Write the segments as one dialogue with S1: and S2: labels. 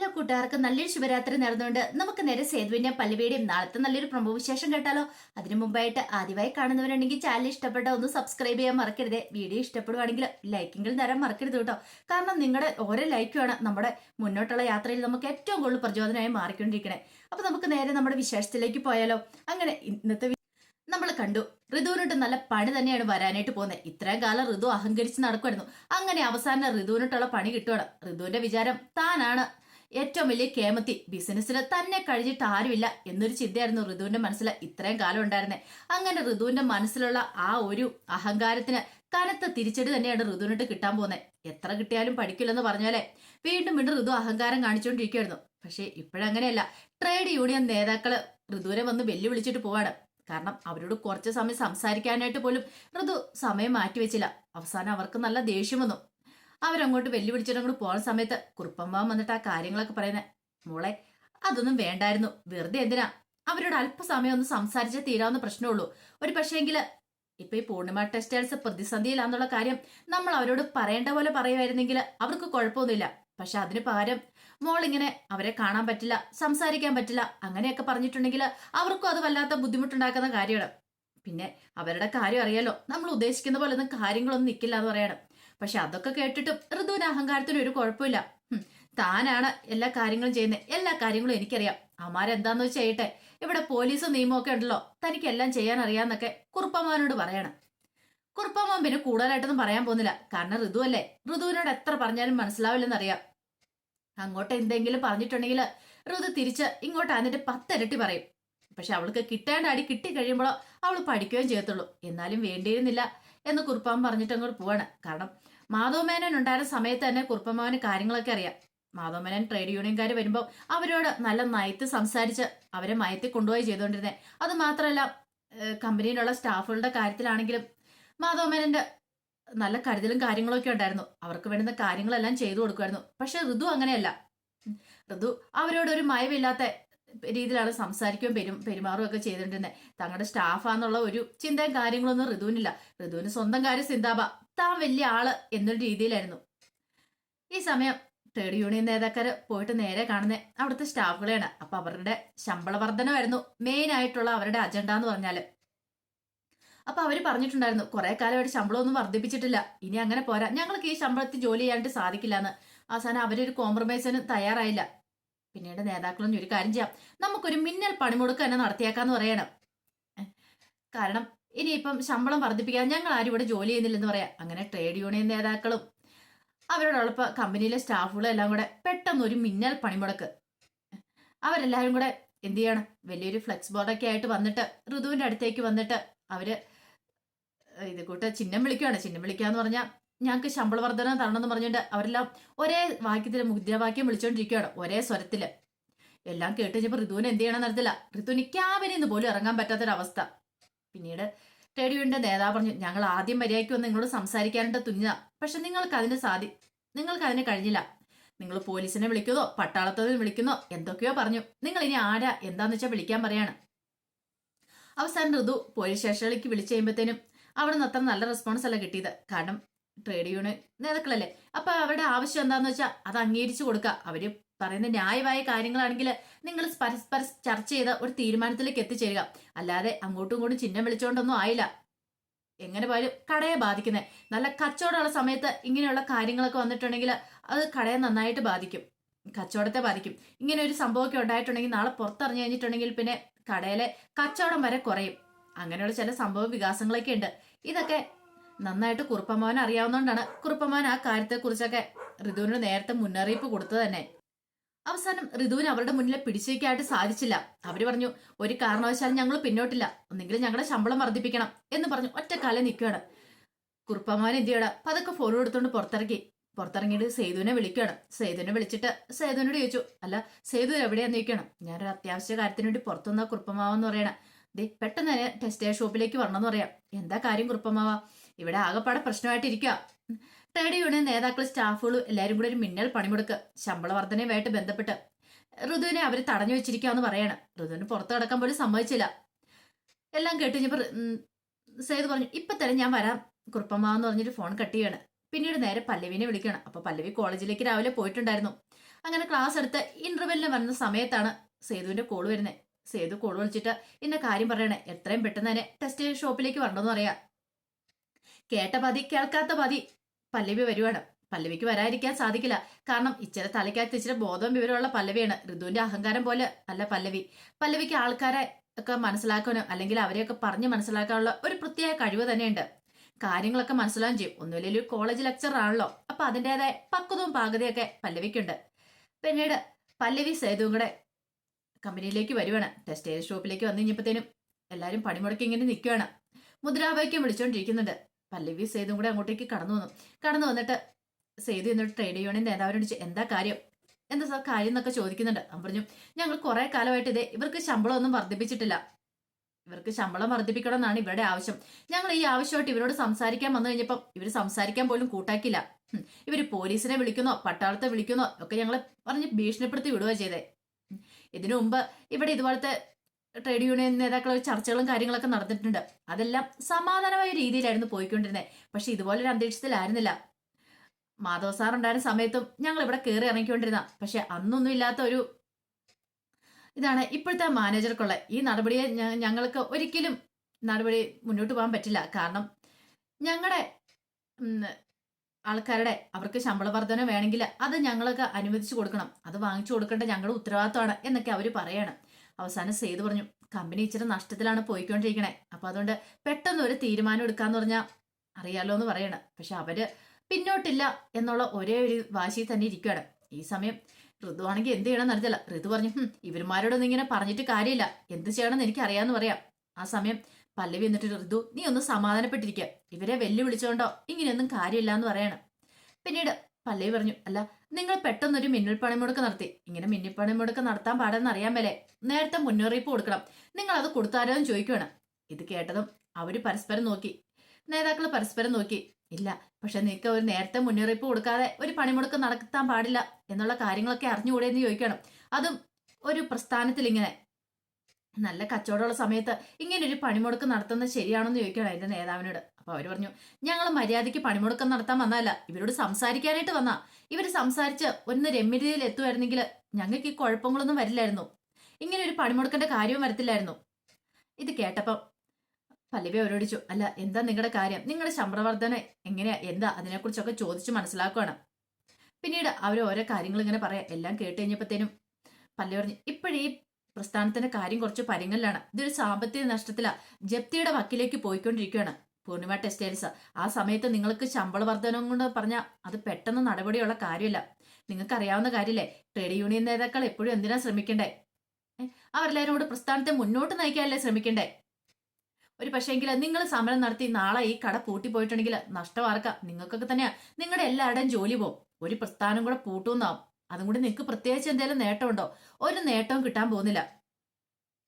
S1: എല്ലാ കൂട്ടുകാർക്കും നല്ലൊരു ശുഭരാത്രി നേർന്നുകൊണ്ട് നമുക്ക് നേരെ സേതുവിന്റെയും പല്ലവിയുടെയും നാളത്തെ നല്ലൊരു പ്രമുഖ വിശേഷം കേട്ടാലോ? അതിനു മുമ്പായിട്ട് ആദ്യമായി കാണുന്നവരുണ്ടെങ്കിൽ ചാനൽ ഇഷ്ടപ്പെട്ട ഒന്ന് സബ്സ്ക്രൈബ് ചെയ്യാൻ മറക്കരുത്. വീഡിയോ ഇഷ്ടപ്പെടുവാണെങ്കിൽ ലൈക്കെങ്കിലും തരാൻ മറക്കരുത് കേട്ടോ. കാരണം നിങ്ങളുടെ ഓരോ ലൈക്കുമാണ് നമ്മുടെ മുന്നോട്ടുള്ള യാത്രയിൽ നമുക്ക് ഏറ്റവും കൂടുതൽ പ്രചോദനമായി മാറിക്കൊണ്ടിരിക്കണേ. അപ്പൊ നമുക്ക് നേരെ നമ്മുടെ വിശേഷത്തിലേക്ക് പോയാലോ? അങ്ങനെ ഇന്നത്തെ നമ്മൾ കണ്ടു. ഋതുവിനോട്ട് നല്ല പണി തന്നെയാണ് വരാനായിട്ട് പോകുന്നത് ഇത്രയും കാലം ഋതു അഹങ്കരിച്ച് നടക്കുമായിരുന്നു അങ്ങനെ അവസാനം ഋതുവിനോട്ടുള്ള പണി കിട്ടുവാണ്. ഋതുവിന്റെ വിചാരം താനാണ്. ഏറ്റവും വലിയ കേമത്തി ബിസിനസ്സിന് തന്നെ കഴിഞ്ഞിട്ട് ആരുമില്ല എന്നൊരു ചിന്തയായിരുന്നു ഋതുവിന്റെ മനസ്സിൽ ഇത്രയും കാലം ഉണ്ടായിരുന്നത് അങ്ങനെ ഋതുവിന്റെ മനസ്സിലുള്ള ആ ഒരു അഹങ്കാരത്തിന് കനത്ത തിരിച്ചടി തന്നെയാണ് ഋതുവിനിട്ട് കിട്ടാൻ പോകുന്നത് എത്ര കിട്ടിയാലും പഠിക്കില്ലെന്ന് പറഞ്ഞാലേ വീണ്ടും വീണ്ടും ഋതു അഹങ്കാരം കാണിച്ചുകൊണ്ടിരിക്കുകയായിരുന്നു പക്ഷേ ഇപ്പോഴങ്ങനെയല്ല. ട്രേഡ് യൂണിയൻ നേതാക്കൾ ഋതുവിനെ വന്ന് വെല്ലുവിളിച്ചിട്ട് പോവാണ്. കാരണം അവരോട് കുറച്ച് സമയം സംസാരിക്കാനായിട്ട് പോലും ഋതു സമയം മാറ്റിവെച്ചില്ല. അവസാനം അവർക്ക് നല്ല ദേഷ്യം വന്നു. അവരങ്ങോട്ട് വെല്ലുവിളിച്ചിട്ട് അങ്ങോട്ട് പോകുന്ന സമയത്ത് കുറുപ്പമ്മാവൻ വന്നിട്ട് ആ കാര്യങ്ങളൊക്കെ പറയുന്നത് മോളെ അതൊന്നും വേണ്ടായിരുന്നു. വെറുതെ എന്തിനാ? അവരോട് അല്പസമയം ഒന്ന് സംസാരിച്ചേ തീരാവുന്ന പ്രശ്നമുള്ളൂ. ഒരു പക്ഷേങ്കിൽ ഇപ്പൊ ഈ പൂർണിമ ടെക്സ്റ്റൈൽസ് പ്രതിസന്ധിയിലാന്നുള്ള കാര്യം നമ്മൾ അവരോട് പറയേണ്ട പോലെ പറയുമായിരുന്നെങ്കിൽ അവർക്ക് കുഴപ്പമൊന്നുമില്ല. പക്ഷെ അതിന് പകരം മോൾ ഇങ്ങനെ അവരെ കാണാൻ പറ്റില്ല സംസാരിക്കാൻ പറ്റില്ല അങ്ങനെയൊക്കെ പറഞ്ഞിട്ടുണ്ടെങ്കിൽ അവർക്കും അത് വല്ലാത്ത ബുദ്ധിമുട്ടുണ്ടാക്കുന്ന കാര്യമാണ്. പിന്നെ അവരുടെ കാര്യം അറിയാലോ നമ്മൾ ഉദ്ദേശിക്കുന്ന പോലെ ഒന്നും കാര്യങ്ങളൊന്നും നിൽക്കില്ല എന്ന് പറയണം. പക്ഷെ അതൊക്കെ കേട്ടിട്ടും ഋതുവിന് അഹങ്കാരത്തിന് ഒരു കുഴപ്പമില്ല. താനാണ് എല്ലാ കാര്യങ്ങളും ചെയ്യുന്നത് എല്ലാ കാര്യങ്ങളും എനിക്കറിയാം. അമാരെന്താന്ന് വെച്ച് ചെയ്യട്ടെ? ഇവിടെ പോലീസും നിയമവും ഒക്കെ ഉണ്ടല്ലോ. തനിക്ക് എല്ലാം ചെയ്യാൻ അറിയാന്നൊക്കെ കുറുപ്പമ്മാനോട് പറയണം. കുറുപ്പമ്മ പിന്നെ കൂടുതലായിട്ടൊന്നും പറയാൻ പോകുന്നില്ല. കാരണം ഋതു അല്ലേ? ഋതുവിനോട് എത്ര പറഞ്ഞാലും മനസ്സിലാവില്ലെന്നറിയാം. അങ്ങോട്ട് എന്തെങ്കിലും പറഞ്ഞിട്ടുണ്ടെങ്കിൽ ഋതു തിരിച്ച് ഇങ്ങോട്ട് അതിന്റെ പത്തിരട്ടി പറയും. പക്ഷെ അവൾക്ക് കിട്ടേണ്ട അടി കിട്ടി കഴിയുമ്പോഴോ അവൾ പഠിക്കുകയും ചെയ്യത്തുള്ളൂ. എന്നാലും വേണ്ടിയിരുന്നില്ല എന്ന് കുറുപ്പാൻ പറഞ്ഞിട്ട് അങ്ങോട്ട് പോവാണ്. കാരണം മാധവമേനൻ ഉണ്ടായിരുന്ന സമയത്ത് തന്നെ കുറുപ്പമ്മാവന് കാര്യങ്ങളൊക്കെ അറിയാം. മാധവമേനൻ ട്രേഡ് യൂണിയൻകാർ വരുമ്പോൾ അവരോട് നല്ല നയത്ത് സംസാരിച്ച് അവരെ മയത്തിൽ കൊണ്ടുപോയി ചെയ്തുകൊണ്ടിരുന്നത് അത് മാത്രമല്ല കമ്പനിയിലുള്ള സ്റ്റാഫുകളുടെ കാര്യത്തിലാണെങ്കിലും മാധവമേനന്റെ നല്ല കരുതലും കാര്യങ്ങളൊക്കെ ഉണ്ടായിരുന്നു. അവർക്ക് വേണ്ടുന്ന കാര്യങ്ങളെല്ലാം ചെയ്തു കൊടുക്കുമായിരുന്നു. പക്ഷെ ഋതു അങ്ങനെയല്ല. ഋതു അവരോട് ഒരു മയമില്ലാത്ത രീതിയിലാണ് സംസാരിക്കുകയും പെരും പെരുമാറുകയും ഒക്കെ തങ്ങളുടെ സ്റ്റാഫാന്നുള്ള ഒരു ചിന്തയും കാര്യങ്ങളൊന്നും ഋതുവിനില്ല. ഋതുവിന് സ്വന്തം കാര്യം ചിന്താബ താൻ വലിയ ആൾ എന്നൊരു രീതിയിലായിരുന്നു. ഈ സമയം ട്രേഡ് യൂണിയൻ നേതാക്കാര് പോയിട്ട് നേരെ കാണുന്ന അവിടുത്തെ സ്റ്റാഫുകളെയാണ്. അപ്പൊ അവരുടെ ശമ്പള വർധനമായിരുന്നു മെയിൻ ആയിട്ടുള്ള അവരുടെ അജണ്ട എന്ന് പറഞ്ഞാൽ. അപ്പൊ അവർ പറഞ്ഞിട്ടുണ്ടായിരുന്നു കുറെ കാലമായിട്ട് ശമ്പളമൊന്നും വർദ്ധിപ്പിച്ചിട്ടില്ല. ഇനി അങ്ങനെ പോരാ. ഞങ്ങൾക്ക് ഈ ശമ്പളത്തിൽ ജോലി ചെയ്യാനായിട്ട് സാധിക്കില്ല എന്ന് അവസാനം അവരൊരു കോംപ്രമൈസിന് തയ്യാറായില്ല. പിന്നീട് നേതാക്കളൊന്നും ഒരു കാര്യം ചെയ്യാം. നമുക്കൊരു മിന്നൽ പണിമുടക്ക് തന്നെ നടത്തിയേക്കാന്ന് പറയണം. കാരണം ഇനിയിപ്പം ശമ്പളം വർദ്ധിപ്പിക്കാൻ ഞങ്ങൾ ആരും ഇവിടെ ജോലി ചെയ്യുന്നില്ലെന്ന് പറയാം. അങ്ങനെ ട്രേഡ് യൂണിയൻ നേതാക്കളും അവരോടൊപ്പം കമ്പനിയിലെ സ്റ്റാഫുകളും എല്ലാം കൂടെ പെട്ടെന്ന് ഒരു മിന്നൽ പണിമുടക്ക്. അവരെല്ലാവരും കൂടെ എന്ത് ചെയ്യണം? വലിയൊരു ഫ്ലെക്സ് ബോർഡൊക്കെ ആയിട്ട് വന്നിട്ട് ഋതുവിന്റെ അടുത്തേക്ക് വന്നിട്ട് അവർ ഇത് കൂട്ട് ചിഹ്നം വിളിക്കുകയാണ് ചിഹ്നം വിളിക്കാന്ന് പറഞ്ഞാൽ ഞങ്ങൾക്ക് ശമ്പള വർധന തരണമെന്ന് പറഞ്ഞിട്ട് അവരെല്ലാം ഒരേ വാക്യത്തിൽ മുദ്രാവാക്യം വിളിച്ചുകൊണ്ടിരിക്കുകയാണ് ഒരേ സ്വരത്തിൽ എല്ലാം കേട്ട് കഴിഞ്ഞപ്പോൾ ഋതുവിന് എന്ത് ചെയ്യണം അറിയത്തില്ല. ഋതുവിന് ക്യാബിനിൽ നിന്ന് പോലും ഇറങ്ങാൻ പറ്റാത്തൊരവസ്ഥ. പിന്നീട് ട്രേഡ് യൂണിയന്റെ നേതാവ് പറഞ്ഞു ഞങ്ങൾ ആദ്യം മര്യാദയ്ക്ക് വന്ന് നിങ്ങളോട് സംസാരിക്കാനായിട്ട് തുനിഞ്ഞ പക്ഷെ നിങ്ങൾക്ക് അതിന് സാധി നിങ്ങൾക്ക് അതിന് കഴിഞ്ഞില്ല. നിങ്ങൾ പോലീസിനെ വിളിക്കുന്നോ പട്ടാളത്തോടെ വിളിക്കുന്നോ എന്തൊക്കെയോ പറഞ്ഞു. നിങ്ങൾ ഇനി ആരാ? എന്താന്ന് വെച്ചാൽ വിളിക്കാൻ പറയാണ്. അവസാനം ഋതു പോലീസ് സ്റ്റേഷനിലേക്ക് വിളിച്ചു കഴിയുമ്പോഴത്തേനും അവിടെ നിന്ന് അത്ര നല്ല റെസ്പോൺസ് അല്ല കിട്ടിയത്. കാരണം ട്രേഡ് യൂണിയൻ നേതാക്കളല്ലേ? അപ്പൊ അവരുടെ ആവശ്യം എന്താന്ന് വെച്ചാൽ അത് അംഗീകരിച്ചു കൊടുക്കുക. അവർ പറയുന്ന ന്യായമായ കാര്യങ്ങളാണെങ്കിൽ നിങ്ങൾ പരസ്പരം ചർച്ച ചെയ്ത് ഒരു തീരുമാനത്തിലേക്ക് എത്തിച്ചേരുക. അല്ലാതെ അങ്ങോട്ടും ഇങ്ങോട്ടും ചിഹ്നം വിളിച്ചുകൊണ്ടൊന്നും ആയില്ല. എങ്ങനെ പോയാലും കടയെ ബാധിക്കുന്നത് നല്ല കച്ചവടമുള്ള സമയത്ത് ഇങ്ങനെയുള്ള കാര്യങ്ങളൊക്കെ വന്നിട്ടുണ്ടെങ്കിൽ അത് കടയെ നന്നായിട്ട് ബാധിക്കും. കച്ചവടത്തെ ബാധിക്കും. ഇങ്ങനെ ഒരു സംഭവമൊക്കെ ഉണ്ടായിട്ടുണ്ടെങ്കിൽ നാളെ പുറത്തിറങ്ങി കഴിഞ്ഞിട്ടുണ്ടെങ്കിൽ പിന്നെ കടയിലെ കച്ചവടം വരെ കുറയും. അങ്ങനെയുള്ള ചില സംഭവ വികാസങ്ങളൊക്കെ ഉണ്ട്. ഇതൊക്കെ നന്നായിട്ട് കുറുപ്പമാവൻ അറിയാവുന്നതുകൊണ്ടാണ് കുറുപ്പമാവൻ ആ കാര്യത്തെക്കുറിച്ചൊക്കെ ഋതുവിന് നേരത്തെ മുന്നറിയിപ്പ് കൊടുത്തത് തന്നെ. അവസാനം ഋതുവിന് അവരുടെ മുന്നിൽ പിടിച്ചേക്കായിട്ട് സാധിച്ചില്ല. അവർ പറഞ്ഞു ഒരു കാരണവശാലും ഞങ്ങൾ പിന്നോട്ടില്ല. ഒന്നെങ്കിലും ഞങ്ങളുടെ ശമ്പളം വർദ്ധിപ്പിക്കണം എന്ന് പറഞ്ഞു ഒറ്റ കാലം നിൽക്കുകയാണ്. കുറുപ്പമാൻ എന്ത് ചെയ്യണം പതൊക്കെ എടുത്തുകൊണ്ട് പുറത്തിറക്കി പുറത്തിറങ്ങിയിട്ട് സേതുവിനെ വിളിക്കുകയാണ്. സേതുവിനെ വിളിച്ചിട്ട് സേതുവിനോട് ചോദിച്ചു അല്ല സേതു എവിടെയാന്ന് ചോദിക്കണം ഞാനൊരു അത്യാവശ്യ കാര്യത്തിന് വേണ്ടി പുറത്തുനിന്ന കുറുപ്പമാവെന്ന് പറയണ. ദേ പെട്ടെന്ന് തന്നെ ടെക്സ്റ്റൈൽ ഷോപ്പിലേക്ക് വരണമെന്ന് പറയാം. എന്താ കാര്യം കുറുപ്പമാവ? ഇവിടെ ആകെപ്പാടെ പ്രശ്നമായിട്ടിരിക്കുക ട്രേഡ് യൂണിയൻ നേതാക്കൾ സ്റ്റാഫുകളും എല്ലാവരും കൂടെ ഒരു മിന്നൽ പണിമുടക്ക് ശമ്പള വർധനയുമായിട്ട് ബന്ധപ്പെട്ട്. ഋതുവിനെ അവർ തടഞ്ഞു വെച്ചിരിക്കാന്ന് പറയാണ്. ഋതുവിന് പുറത്തു കിടക്കാൻ പോലും സമ്മതിച്ചില്ല. എല്ലാം കേട്ട് കഴിഞ്ഞപ്പോൾ ഉം, പറഞ്ഞു ഇപ്പൊ തന്നെ ഞാൻ വരാം. കുറുപ്പമ്മ എന്ന് പറഞ്ഞിട്ട് ഫോൺ കട്ട് ചെയ്യാണ്. പിന്നീട് നേരെ പല്ലവിനെ വിളിക്കണം. അപ്പൊ പല്ലവി കോളേജിലേക്ക് രാവിലെ പോയിട്ടുണ്ടായിരുന്നു. അങ്ങനെ ക്ലാസ് എടുത്ത് ഇന്റർവെല്ലിന് വരുന്ന സമയത്താണ് സേതുവിന്റെ കോൾ വരുന്നത് സേതു കോൾ വിളിച്ചിട്ട് ഇന്ന കാര്യം പറയണേ. എത്രയും പെട്ടെന്ന് തന്നെ ടെസ്റ്റ് ഷോപ്പിലേക്ക് വരണമെന്ന് പറയാ. കേട്ട പതി കേൾക്കാത്ത പതി പല്ലവി വരുവാണ്. പല്ലവിക്ക് വരാതിരിക്കാൻ സാധിക്കില്ല. കാരണം ഇച്ചിരി തലയ്ക്കകത്ത് ഇച്ചിരി ബോധം വിവരമുള്ള പല്ലവിയാണ്. ഋതുവിന്റെ അഹങ്കാരം പോലെ അല്ല പല്ലവി. പല്ലവിക്ക് ആൾക്കാരെ ഒക്കെ മനസ്സിലാക്കാനോ അല്ലെങ്കിൽ അവരെയൊക്കെ പറഞ്ഞ് മനസ്സിലാക്കാനുള്ള ഒരു പ്രത്യേക കഴിവ് തന്നെയുണ്ട്. കാര്യങ്ങളൊക്കെ മനസ്സിലാകും ചെയ്യും. ഒന്നുമില്ലെങ്കിൽ ഒരു കോളേജ് ലെക്ചർ ആണല്ലോ. അപ്പൊ അതിന്റെതായ പക്വതവും പാകതയൊക്കെ പല്ലവിക്കുണ്ട്. പിന്നീട് പല്ലവി സേതുവും കൂടെ കമ്പനിയിലേക്ക് വരുവാണ്. ടെക്സ്റ്റൈൽ ഷോപ്പിലേക്ക് വന്നു കഴിഞ്ഞപ്പോഴത്തേനും എല്ലാവരും പണിമുടക്കി ഇങ്ങനെ നിൽക്കുകയാണ് മുദ്രാവാക്യം വിളിച്ചുകൊണ്ടിരിക്കുന്നുണ്ട് പല്ലവി സേതും കൂടെ അങ്ങോട്ടേക്ക് കടന്നു വന്നു. കടന്നു വന്നിട്ട് സേതു എന്നിട്ട് ട്രേഡ് യൂണിയൻ നേതാവിനോട് എന്താ കാര്യം? എന്താ സാർ കാര്യം എന്നൊക്കെ ചോദിക്കുന്നുണ്ട്. അവൻ പറഞ്ഞു ഞങ്ങൾ കുറെ കാലമായിട്ട് ഇതേ ഇവർക്ക് ശമ്പളം ഒന്നും വർദ്ധിപ്പിച്ചിട്ടില്ല. ഇവർക്ക് ശമ്പളം വർദ്ധിപ്പിക്കണം എന്നാണ് ഇവരുടെ ആവശ്യം. ഞങ്ങൾ ഈ ആവശ്യമായിട്ട് ഇവരോട് സംസാരിക്കാൻ വന്നു കഴിഞ്ഞപ്പം ഇവർ സംസാരിക്കാൻ പോലും കൂട്ടാക്കില്ല ഇവർ പോലീസിനെ വിളിക്കുന്നോ പട്ടാളത്തെ വിളിക്കുന്നോ ഒക്കെ ഞങ്ങളെ പറഞ്ഞ് ഭീഷണിപ്പെടുത്തി വിടുക ചെയ്തേ. ഇതിനു മുമ്പ് ഇവിടെ ഇതുപോലത്തെ ട്രേഡ് യൂണിയൻ നേതാക്കൾ ചർച്ചകളും കാര്യങ്ങളൊക്കെ നടന്നിട്ടുണ്ട്. അതെല്ലാം സമാധാനമായ രീതിയിലായിരുന്നു പോയിക്കൊണ്ടിരുന്നത് പക്ഷെ ഇതുപോലൊരു അന്തരീക്ഷത്തിലായിരുന്നില്ല. മാധവ സാർ ഉണ്ടായിരുന്ന സമയത്തും ഞങ്ങൾ ഇവിടെ കയറി ഇറങ്ങിക്കൊണ്ടിരുന്ന. പക്ഷെ അന്നൊന്നും ഇല്ലാത്ത ഒരു ഇതാണ് ഇപ്പോഴത്തെ മാനേജർക്കുള്ള ഈ നടപടിയെ ഞങ്ങൾക്ക് ഒരിക്കലും നടപടി മുന്നോട്ട് പോകാൻ പറ്റില്ല. കാരണം ഞങ്ങളുടെ ആൾക്കാരുടെ അവർക്ക് ശമ്പള വർധന വേണമെങ്കിൽ അത് ഞങ്ങൾക്ക് അനുവദിച്ചു കൊടുക്കണം. അത് വാങ്ങിച്ചു കൊടുക്കേണ്ട ഞങ്ങളുടെ ഉത്തരവാദിത്തമാണ് എന്നൊക്കെ അവർ പറയാണ്. അവസാനം സേതു പറഞ്ഞു കമ്പനി ഇച്ചിരി നഷ്ടത്തിലാണ് പോയിക്കൊണ്ടിരിക്കണേ. അപ്പൊ അതുകൊണ്ട് പെട്ടെന്ന് ഒരു തീരുമാനം എടുക്കാന്ന് പറഞ്ഞാൽ അറിയാലോ എന്ന് പറയണ. പക്ഷെ അവർ പിന്നോട്ടില്ല എന്നുള്ള ഒരേ ഒരു വാശി തന്നെ ഇരിക്കുകയാണ് ഈ സമയം ഋതു ആണെങ്കിൽ എന്ത് ചെയ്യണമെന്ന് അറിയില്ല ഋതു പറഞ്ഞു ഇവരുമാരോടൊന്നും ഇങ്ങനെ പറഞ്ഞിട്ട് കാര്യമില്ല. എന്ത് ചെയ്യണമെന്ന് എനിക്ക് അറിയാമെന്ന് പറയാം. ആ സമയം പല്ലവി എന്നിട്ട് ഋതു നീ ഒന്ന് സമാധാനപ്പെട്ടിരിക്കുക ഇവരെ വെല്ലുവിളിച്ചോണ്ടോ? ഇങ്ങനെയൊന്നും കാര്യമില്ല എന്ന് പറയാണ്. പിന്നീട് പല്ലവി പറഞ്ഞു അല്ല നിങ്ങൾ പെട്ടെന്നൊരു മിന്നൽ പണിമുടക്ക് നടത്തി. ഇങ്ങനെ മിന്നൽ പണിമുടക്ക് നടത്താൻ പാടെന്ന് അറിയാൻ മേലെ നേരത്തെ മുന്നറിയിപ്പ് കൊടുക്കണം. നിങ്ങൾ അത് കൊടുത്താരോ എന്ന് ചോദിക്കുകയാണ് ഇത് കേട്ടതും അവർ പരസ്പരം നോക്കി. നേതാക്കൾ പരസ്പരം നോക്കി. ഇല്ല പക്ഷെ നിനക്ക് ഒരു നേരത്തെ മുന്നറിയിപ്പ് കൊടുക്കാതെ ഒരു പണിമുടക്ക് നടത്താൻ പാടില്ല എന്നുള്ള കാര്യങ്ങളൊക്കെ അറിഞ്ഞുകൂടെ എന്ന് ചോദിക്കണം. അതും ഒരു പ്രസ്ഥാനത്തിൽ ഇങ്ങനെ. നല്ല കച്ചവടമുള്ള സമയത്ത് ഇങ്ങനെ ഒരു പണിമുടക്ക് നടത്തുന്നത് ശരിയാണെന്ന് ചോദിക്കണം അതിന്റെ നേതാവിനോട്. അപ്പൊ അവർ പറഞ്ഞു ഞങ്ങൾ മര്യാദയ്ക്ക് പണിമുടക്കം നടത്താൻ വന്നതല്ല. ഇവരോട് സംസാരിക്കാനായിട്ട് വന്നാ. ഇവർ സംസാരിച്ച് ഒന്ന് രമ്യതയിൽ എത്തുമായിരുന്നെങ്കിൽ ഞങ്ങൾക്ക് ഈ കുഴപ്പങ്ങളൊന്നും വരില്ലായിരുന്നു. ഇങ്ങനെ ഒരു പണിമുടക്കേണ്ട കാര്യവും വരത്തില്ലായിരുന്നു. ഇത് കേട്ടപ്പം പല്ലവി അവരോട് ചോ അല്ല എന്താ നിങ്ങളുടെ കാര്യം? നിങ്ങളുടെ ശമ്പളവർദ്ധന എങ്ങനെയാ? എന്താ അതിനെക്കുറിച്ചൊക്കെ ചോദിച്ച് മനസ്സിലാക്കുകയാണ് പിന്നീട് അവർ ഓരോ കാര്യങ്ങൾ ഇങ്ങനെ പറയാം. എല്ലാം കേട്ട് കഴിഞ്ഞപ്പോഴത്തേനും പല്ലവി പറഞ്ഞു ഇപ്പോഴീ പ്രസ്ഥാനത്തിന്റെ കാര്യം കുറച്ച് പരിങ്ങലിലാണ് ഇതൊരു സാമ്പത്തിക നഷ്ടത്തിലാ. ജപ്തിയുടെ വക്കിലേക്ക് പോയിക്കൊണ്ടിരിക്കുകയാണ് പൂർണിമ ടെക്സ്റ്റൈൽസ് ആ സമയത്ത് നിങ്ങൾക്ക് ശമ്പള വർധനം കൊണ്ട് പറഞ്ഞാൽ അത് പെട്ടെന്ന് നടപടിയുള്ള കാര്യമില്ല. നിങ്ങൾക്ക് അറിയാവുന്ന കാര്യമില്ലേ ട്രേഡ് യൂണിയൻ നേതാക്കൾ എപ്പോഴും എന്തിനാ ശ്രമിക്കണ്ടേ? അവരെല്ലാവരും പ്രസ്ഥാനത്തെ മുന്നോട്ട് നയിക്കാനല്ലേ ശ്രമിക്കണ്ടേ? ഒരു പക്ഷേങ്കിൽ നിങ്ങൾ സമരം നടത്തി നാളെ ഈ കട പൂട്ടിപ്പോയിട്ടുണ്ടെങ്കിൽ നഷ്ടം ആർക്കാം? നിങ്ങൾക്കൊക്കെ തന്നെയാ. നിങ്ങളുടെ എല്ലാവരുടെയും ജോലി പോകും ഒരു പ്രസ്ഥാനം കൂടെ പൂട്ടുന്നാവും അതും കൂടി നിങ്ങൾക്ക് പ്രത്യേകിച്ച് എന്തെങ്കിലും നേട്ടമുണ്ടോ? ഒരു നേട്ടവും കിട്ടാൻ പോകുന്നില്ല.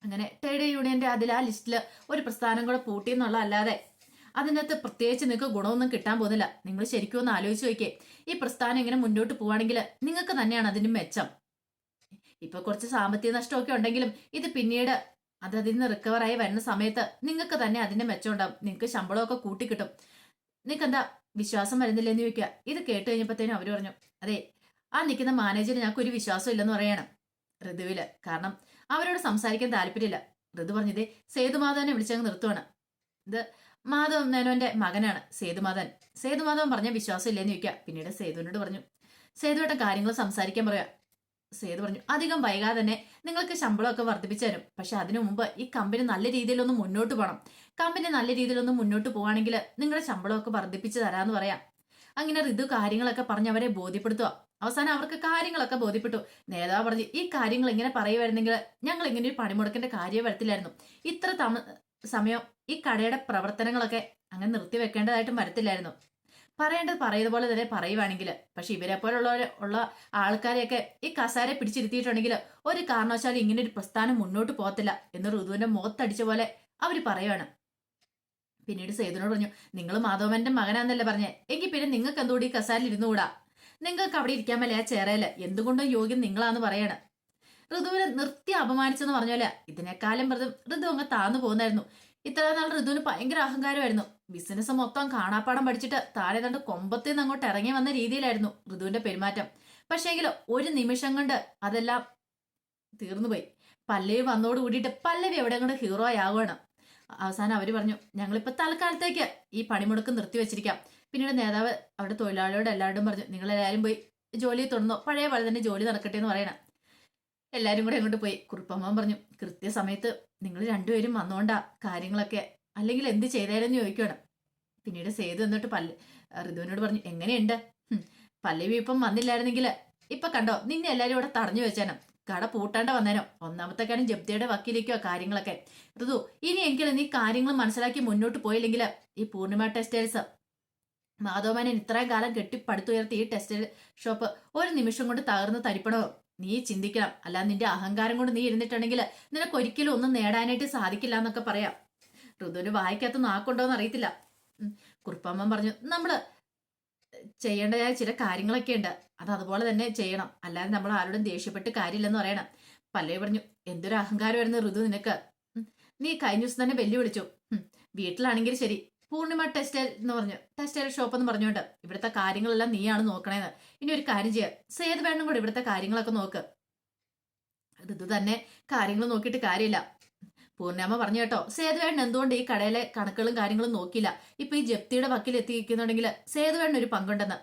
S1: അങ്ങനെ ട്രേഡ് യൂണിയന്റെ അതിൽ ആ ലിസ്റ്റിൽ ഒരു പ്രസ്ഥാനം കൂടെ പൂട്ടി എന്നുള്ള അല്ലാതെ അതിനകത്ത് പ്രത്യേകിച്ച് നിങ്ങൾക്ക് ഗുണമൊന്നും കിട്ടാൻ പോകുന്നില്ല. നിങ്ങൾ ശരിക്കും ഒന്ന് ആലോചിച്ച് നോക്കിയേ. ഈ പ്രസ്ഥാനം ഇങ്ങനെ മുന്നോട്ട് പോവാണെങ്കിൽ നിങ്ങൾക്ക് തന്നെയാണ് അതിന് മെച്ചം. ഇപ്പൊ കുറച്ച് സാമ്പത്തിക നഷ്ടമൊക്കെ ഉണ്ടെങ്കിലും ഇത് പിന്നീട് അത് അതിൽ നിന്ന് റിക്കവറായി വരുന്ന സമയത്ത് നിങ്ങൾക്ക് തന്നെ അതിന്റെ മെച്ചം ഉണ്ടാവും. നിങ്ങൾക്ക് ശമ്പളമൊക്കെ കൂട്ടിക്കിട്ടും. നിങ്ങൾക്ക് എന്താ വിശ്വാസം വരുന്നില്ലെന്ന് ചോദിക്കുക. ഇത് കേട്ട് കഴിഞ്ഞപ്പോഴത്തേനും അവർ പറഞ്ഞു അതെ ആ നിൽക്കുന്ന മാനേജറിന് ഞങ്ങൾക്ക് ഒരു വിശ്വാസം ഇല്ലെന്ന് പറയണം ഋതുവിൽ. കാരണം അവരോട് സംസാരിക്കാൻ താല്പര്യമില്ല. ഋതു പറഞ്ഞതേ സേതുമാധവനെ വിളിച്ചങ്ങ് നിർത്തുവാണ്. ഇത് മാധവൻ മേനോന്റെ മകനാണ് സേതുമാധവൻ. സേതുമാധവൻ പറഞ്ഞ വിശ്വാസം ഇല്ലെന്ന് ചോദിക്കുക. പിന്നീട് സേതുവിനോട് പറഞ്ഞു സേതുവേട്ടൻ കാര്യങ്ങൾ സംസാരിക്കാൻ പറയാ. സേതു പറഞ്ഞു അധികം വൈകാതെ തന്നെ നിങ്ങൾക്ക് ശമ്പളമൊക്കെ വർദ്ധിപ്പിച്ചു തരും. പക്ഷെ അതിനു മുമ്പ് ഈ കമ്പനി നല്ല രീതിയിലൊന്ന് മുന്നോട്ട് പോകണം. കമ്പനി നല്ല രീതിയിലൊന്ന് മുന്നോട്ട് പോവാണെങ്കിൽ നിങ്ങളുടെ ശമ്പളമൊക്കെ വർദ്ധിപ്പിച്ചു തരാന്ന് പറയാം. അങ്ങനെ ഋതു കാര്യങ്ങളൊക്കെ പറഞ്ഞ് അവരെ ബോധ്യപ്പെടുത്തുക. അവസാനം അവർക്ക് കാര്യങ്ങളൊക്കെ ബോധ്യപ്പെട്ടു. നേതാവ് പറഞ്ഞു ഈ കാര്യങ്ങൾ ഇങ്ങനെ പറയുമായിരുന്നെങ്കിൽ ഞങ്ങൾ ഇങ്ങനെ ഒരു പണിമുടക്കിന്റെ കാര്യം വരത്തില്ലായിരുന്നു. ഇത്ര തമ സമയം ഈ കടയുടെ പ്രവർത്തനങ്ങളൊക്കെ അങ്ങനെ നിർത്തി വെക്കേണ്ടതായിട്ടും വരത്തില്ലായിരുന്നു. പറയേണ്ടത് പറയുന്ന പോലെ തന്നെ പറയുവാണെങ്കിൽ പക്ഷെ ഇവരെ പോലുള്ള ഉള്ള ആൾക്കാരെയൊക്കെ ഈ കസാരെ പിടിച്ചിരുത്തിയിട്ടുണ്ടെങ്കിൽ ഒരു കാരണവശാലും ഇങ്ങനെ ഒരു പ്രസ്ഥാനം മുന്നോട്ട് പോകത്തില്ല എന്ന് ഋതുവിന്റെ മുഖത്തടിച്ച പോലെ അവർ പറയുവാണ്. പിന്നീട് സേതുനോട് പറഞ്ഞു നിങ്ങൾ മാധവന്റെ മകനാന്നല്ലേ പറഞ്ഞേ. എങ്കിൽ പിന്നെ നിങ്ങൾക്ക് ഈ കസാരിൽ ഇരുന്നുകൂടാ? നിങ്ങൾക്ക് അവിടെ ഇരിക്കാൻ മേലെ ആ ചേറയിൽ എന്തുകൊണ്ടും യോഗ്യം നിങ്ങളാന്ന് പറയാണ്. ഋതുവിനെ നിർത്തി അപമാനിച്ചെന്ന് പറഞ്ഞോലെ ഇതിനേക്കാളും വെറുതെ ഋതു അങ്ങ് താന്നു പോകുന്നായിരുന്നു. ഇത്ര നാൾ ഋതുവിന് ഭയങ്കര അഹങ്കാരമായിരുന്നു. ബിസിനസ് മൊത്തം കാണാപ്പാടം പഠിച്ചിട്ട് താഴെ കണ്ട് കൊമ്പത്തിൽ നിന്ന് അങ്ങോട്ട് ഇറങ്ങി വന്ന രീതിയിലായിരുന്നു ഋതുവിന്റെ പെരുമാറ്റം. പക്ഷേങ്കിൽ ഒരു നിമിഷം കൊണ്ട് അതെല്ലാം തീർന്നുപോയി പല്ലവി വന്നോട് കൂടിയിട്ട് പല്ലവി എവിടെ കൊണ്ട് ഹീറോ ആവുകയാണ്. അവസാനം അവർ പറഞ്ഞു ഞങ്ങളിപ്പോ തൽക്കാലത്തേക്ക് ഈ പണിമുടക്ക് നിർത്തി വെച്ചിരിക്കാം. പിന്നീട് നേതാവ് അവിടെ തൊഴിലാളിയോട് എല്ലാവരോടും പറഞ്ഞു നിങ്ങളെല്ലാവരും പോയി ജോലി തുടർന്നോ? പഴയ പോലെ തന്നെ ജോലി നടക്കട്ടെ എന്ന് പറയണം. എല്ലാവരും കൂടെ അങ്ങോട്ട് പോയി. കുറുപ്പമ്മ പറഞ്ഞു കൃത്യസമയത്ത് നിങ്ങൾ രണ്ടുപേരും വന്നോണ്ടാ കാര്യങ്ങളൊക്കെ. അല്ലെങ്കിൽ എന്ത് ചെയ്തായിരുന്നു ചോദിക്കണം. പിന്നീട് സേതു എന്നിട്ട് പല്ല് ഋതുവിനോട് പറഞ്ഞു എങ്ങനെയുണ്ട്? പല്ലവി ഇപ്പം വന്നില്ലായിരുന്നെങ്കിൽ ഇപ്പൊ കണ്ടോ നിന്നെ എല്ലാരും ഇവിടെ തടഞ്ഞു വെച്ചാനും. കട പൂട്ടാണ്ട് വന്നേനോ. ഒന്നാമത്തെ കാര്യം ജപ്തിയുടെ വക്കീലേക്കോ കാര്യങ്ങളൊക്കെ. ഋതു ഇനി എങ്കിലും നീ കാര്യങ്ങൾ മനസ്സിലാക്കി മുന്നോട്ട് പോയില്ലെങ്കിൽ ഈ പൂർണിമ ടെക്സ്റ്റൈൽസ് മാധവമേനൻ ഇത്രയും കാലം കെട്ടിപ്പടുത്തുയർത്തി ഈ ടെക്സ്റ്റൈൽ ഷോപ്പ് ഒരു നിമിഷം കൊണ്ട് തകർന്ന് തരിപ്പണോ? നീ ചിന്തിക്കണം. അല്ല നിന്റെ അഹങ്കാരം കൊണ്ട് നീ ഇരുന്നിട്ടുണ്ടെങ്കിൽ നിനക്ക് ഒരിക്കലും ഒന്നും നേടാനായിട്ട് സാധിക്കില്ല എന്നൊക്കെ പറയാം. ഋതുവിന് വായിക്കകത്ത് നാക്കുണ്ടോന്ന് അറിയത്തില്ല. കുറുപ്പമ്മ പറഞ്ഞു നമ്മൾ ചെയ്യേണ്ടതായ ചില കാര്യങ്ങളൊക്കെ ഉണ്ട്. അത് അതുപോലെ തന്നെ ചെയ്യണം. അല്ലാതെ നമ്മൾ ആരോടും ദേഷ്യപ്പെട്ട് കാര്യമില്ലെന്ന് പറയണം. പല്ലവി പറഞ്ഞു എന്തൊരു അഹങ്കാരമായിരുന്നു ഋതു നിനക്ക്. നീ കഴിഞ്ഞ ദിവസം തന്നെ വെല്ലുവിളിച്ചു. വീട്ടിലാണെങ്കിൽ ശരി. പൂർണിമ ടെക്സ്റ്റൈൽ എന്ന് പറഞ്ഞു. ടെക്സ്റ്റൈൽ ഷോപ്പ് എന്ന് പറഞ്ഞുകൊണ്ട് ഇവിടുത്തെ കാര്യങ്ങളെല്ലാം നീയാണ് നോക്കണേന്ന്. ഇനി ഒരു കാര്യം ചെയ്യാം. സേത് വേണം കൂടെ ഇവിടുത്തെ കാര്യങ്ങളൊക്കെ നോക്ക്. ഋതു തന്നെ കാര്യങ്ങൾ നോക്കിയിട്ട് കാര്യമില്ല. പൂർണിയമ്മ പറഞ്ഞു കേട്ടോ സേതുവേണ്ണൻ എന്തുകൊണ്ട് ഈ കടയിലെ കണക്കുകളും കാര്യങ്ങളും നോക്കില്ല ഇപ്പൊ ഈ ജപ്തിയുടെ വക്കിൽ എത്തിയിരിക്കുന്നുണ്ടെങ്കിൽ സേതുവേണ്ണൻ ഒരു പങ്കുണ്ടെന്ന്.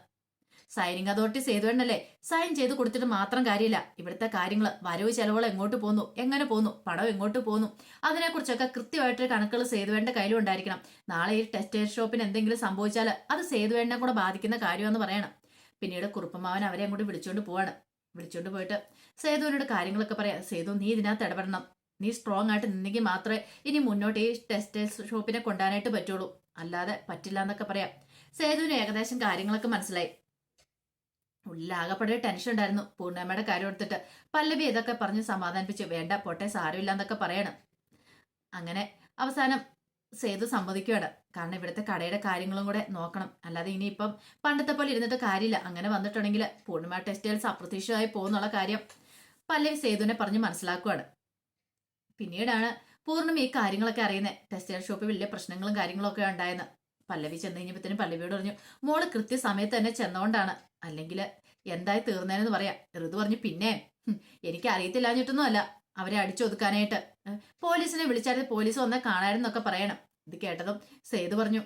S1: സൈനിങ് അതോറിറ്റി സേതുവേണ്ണല്ലേ സൈൻ ചെയ്ത് കൊടുത്തിട്ട് മാത്രം കാര്യമില്ല. ഇവിടുത്തെ കാര്യങ്ങൾ വരവ് ചെലവുകൾ എങ്ങോട്ട് പോന്നു? എങ്ങനെ പോന്നു? പണം എങ്ങോട്ട് പോന്നു? അതിനെക്കുറിച്ചൊക്കെ കൃത്യമായിട്ട് കണക്കുകൾ സേതുവേണ്ട കയ്യിലും ഉണ്ടായിരിക്കണം. നാളെ ഈ ടെക്സ്റ്റൈൽ ഷോപ്പിന് എന്തെങ്കിലും സംഭവിച്ചാൽ അത് സേതുവേണ്ണനെ കൂടെ ബാധിക്കുന്ന കാര്യമെന്ന് പറയണം. പിന്നീട് കുറുപ്പമാവൻ അവരെ അങ്ങോട്ട് വിളിച്ചുകൊണ്ട് പോവാണ്. വിളിച്ചുകൊണ്ട് പോയിട്ട് സേതുവിനോട് കാര്യങ്ങളൊക്കെ പറയാം. സേതു നീ ഇതിനകത്ത് ഇടപെടണം. നീ സ്ട്രോങ് ആയിട്ട് നിന്നെങ്കിൽ മാത്രമേ ഇനി മുന്നോട്ട് ഈ ടെക്സ്റ്റൈൽസ് ഷോപ്പിനെ കൊണ്ടുപോകാനായിട്ട് പറ്റുള്ളൂ. അല്ലാതെ പറ്റില്ല എന്നൊക്കെ പറയാം. സേതുവിന് ഏകദേശം കാര്യങ്ങളൊക്കെ മനസ്സിലായി. ഉള്ളിലാകപ്പെടെ ടെൻഷൻ ഉണ്ടായിരുന്നു. പൂർണമ്മയുടെ കാര്യം എടുത്തിട്ട് പല്ലവി ഇതൊക്കെ പറഞ്ഞ് സമാധാനിപ്പിച്ച് വേണ്ട പോട്ടെ സാരമില്ല എന്നൊക്കെ പറയണം. അങ്ങനെ അവസാനം സേതു സമ്മതിക്കുകയാണ്. കാരണം ഇവിടുത്തെ കടയുടെ കാര്യങ്ങളും കൂടെ നോക്കണം. അല്ലാതെ ഇനിയിപ്പം പണ്ടത്തെ പോലെ ഇരുന്നിട്ട് കാര്യമില്ല. അങ്ങനെ വന്നിട്ടുണ്ടെങ്കിൽ പൂർണിമ ടെക്സ്റ്റൈൽസ് അപ്രതീക്ഷിതമായി പോകുന്നുള്ള കാര്യം പല്ലവി സേതുവിനെ പറഞ്ഞ് മനസ്സിലാക്കുകയാണ് പിന്നീടാണ് പൂർണിമ ഈ കാര്യങ്ങളൊക്കെ അറിയുന്നത്. ടെക്സ്റ്റൈൽ ഷോപ്പിൽ വലിയ പ്രശ്നങ്ങളും കാര്യങ്ങളൊക്കെ ഉണ്ടായെന്ന്. പല്ലവി ചെന്ന് കഴിഞ്ഞപ്പോഴത്തേനും പല്ലവിയോട് പറഞ്ഞു മോൾ കൃത്യസമയത്ത് തന്നെ ചെന്നോണ്ടാണ്. അല്ലെങ്കിൽ എന്തായി തീർന്നേനെന്ന് പറയാം. ഋതു പറഞ്ഞു പിന്നെ എനിക്ക് അറിയത്തില്ലാഞ്ഞിട്ടൊന്നും അല്ല അവരെ അടിച്ചൊതുക്കാനായിട്ട്. പോലീസിനെ വിളിച്ചാൽ പോലീസ് വന്നാൽ കാണാനെന്നൊക്കെ പറയണം. ഇത് കേട്ടതും സേതു പറഞ്ഞു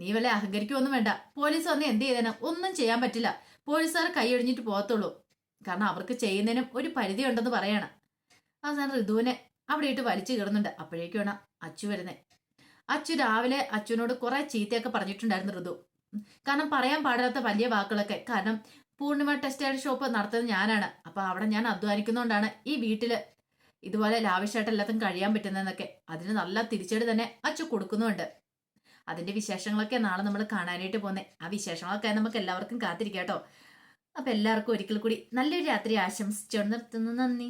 S1: നീ വല്ല അഹങ്കരിക്കൊന്നും വേണ്ട. പോലീസ് വന്ന് എന്ത് ചെയ്തേനെ? ഒന്നും ചെയ്യാൻ പറ്റില്ല. പോലീസുകാർ കൈയൊഴിഞ്ഞിട്ട് പോകത്തുള്ളൂ. കാരണം അവർക്ക് ചെയ്യുന്നതിനും ഒരു പരിധി ഉണ്ടെന്ന് പറയണം. അവസാനം ഋതുവിനെ അവിടെ ഇട്ട് വലിച്ചു കയറുന്നുണ്ട് അപ്പോഴേക്കാണ് അച്ചു വരുന്നത് അച്ചു രാവിലെ അച്ഛനോട് കുറെ ചീത്തയൊക്കെ പറഞ്ഞിട്ടുണ്ടായിരുന്നു ഋതു. കാരണം പറയാൻ പാടില്ലാത്ത വലിയ വാക്കുകളൊക്കെ. കാരണം പൂർണിമ ടെക്സ്റ്റൈൽ ഷോപ്പ് നടത്തുന്നത് ഞാനാണ്. അപ്പൊ അവിടെ ഞാൻ അധ്വാനിക്കുന്നതുകൊണ്ടാണ് ഈ വീട്ടിൽ ഇതുപോലെ ലാവിഷായിട്ട് എല്ലാത്തും കഴിയാൻ പറ്റുന്നതെന്നൊക്കെ. അതിന് നല്ല തിരിച്ചടി തന്നെ അച്ചു കൊടുക്കുന്നുണ്ട്. അതിന്റെ വിശേഷങ്ങളൊക്കെ നാളെ നമ്മൾ കാണാനായിട്ട് പോകുന്നത് ആ വിശേഷങ്ങളൊക്കെ നമുക്ക് എല്ലാവർക്കും കാത്തിരിക്കാം കേട്ടോ. അപ്പൊ എല്ലാവർക്കും ഒരിക്കൽ കൂടി നല്ലൊരു രാത്രി ആശംസിച്ചോണ്ട് നിർത്തുന്നു. നന്ദി.